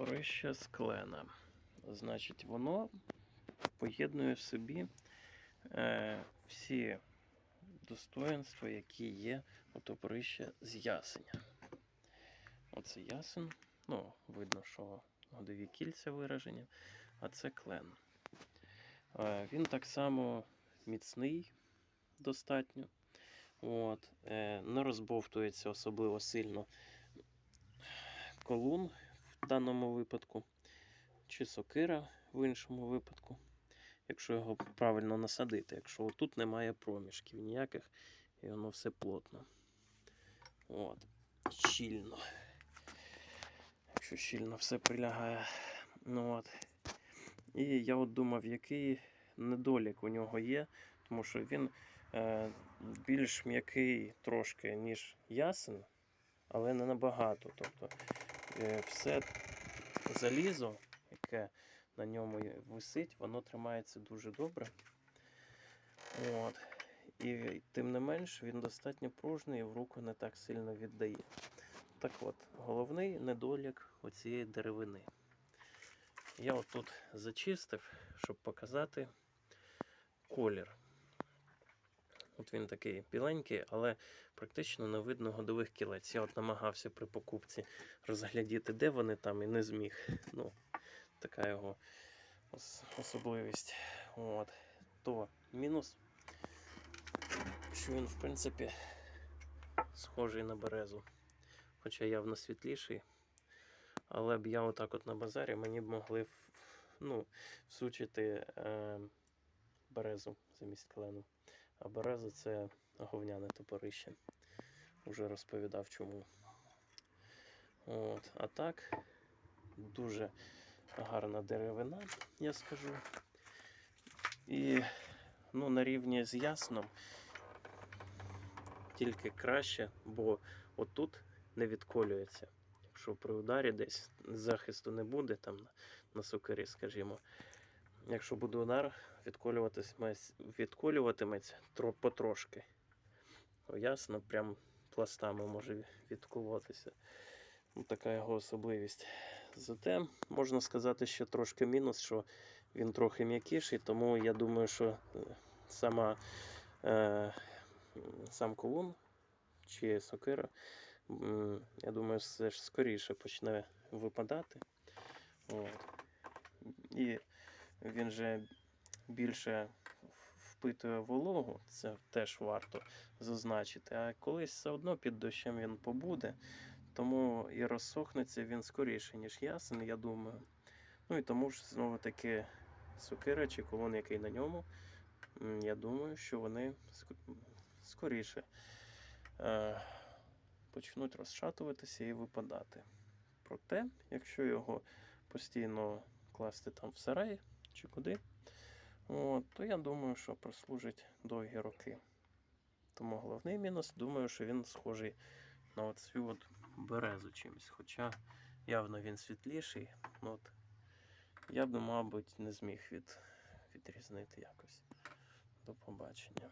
Топорище з клена. Значить, воно поєднує в собі е, всі достоинства, які є у топорища з ясеня. Оце ясен. Ну, видно, що годові кільця виражені, а це клен. Е, він так само міцний достатньо. От, е, не розбовтується особливо сильно колун в даному випадку, чи сокира в іншому випадку, якщо його правильно насадити. Якщо тут немає проміжків ніяких, і воно все плотно. От. Щільно. Якщо щільно все прилягає. Ну, от. І я от думав, який недолік у нього є, тому що він е, більш м'який трошки, ніж ясен, але не набагато. Тобто все залізо, яке на ньому висить, воно тримається дуже добре. От. І тим не менш він достатньо пружний і в руку не так сильно віддає. Так от, головний недолік оцієї деревини. Я отут зачистив, щоб показати колір. От він такий біленький, але практично не видно годових кілець. Я от намагався при покупці розглядіти, де вони там, і не зміг. Ну, така його особливість. От. То мінус, що він, в принципі, схожий на березу. Хоча явно світліший. Але б я отак от на базарі мені б могли ну, всучити е, березу замість клену. А береза це говняне топорище. Уже розповідав чому. От. А так, дуже гарна деревина, я скажу. І ну, на рівні з ясном тільки краще, бо отут не відколюється. Якщо при ударі десь захисту не буде, там на, на сокирі, скажімо. Якщо буде удар, відколюватиметься, відколюватиметься тро, потрошки. О, ясно, прям пластами може відколотися. Ну, така його особливість. Зате можна сказати, що трошки мінус, що він трохи м'якіший, тому я думаю, що е, сама, е, сам колун чи сокира, я думаю, все ж скоріше почне випадати. От. І він же більше впитує вологу, це теж варто зазначити. А колись все одно під дощем він побуде, тому і розсохнеться він скоріше, ніж ясен, я думаю. Ну і тому ж знову таки сокира чи колон, який на ньому, я думаю, що вони скоріше е, почнуть розшатуватися і випадати. Проте, якщо його постійно класти там в сарай чи куди, от, то я думаю, що прослужить довгі роки. Тому головний мінус, думаю, що він схожий на от цю от березу чимось. Хоча явно він світліший. ну От, я б, мабуть, не зміг від, відрізнити якось. До побачення.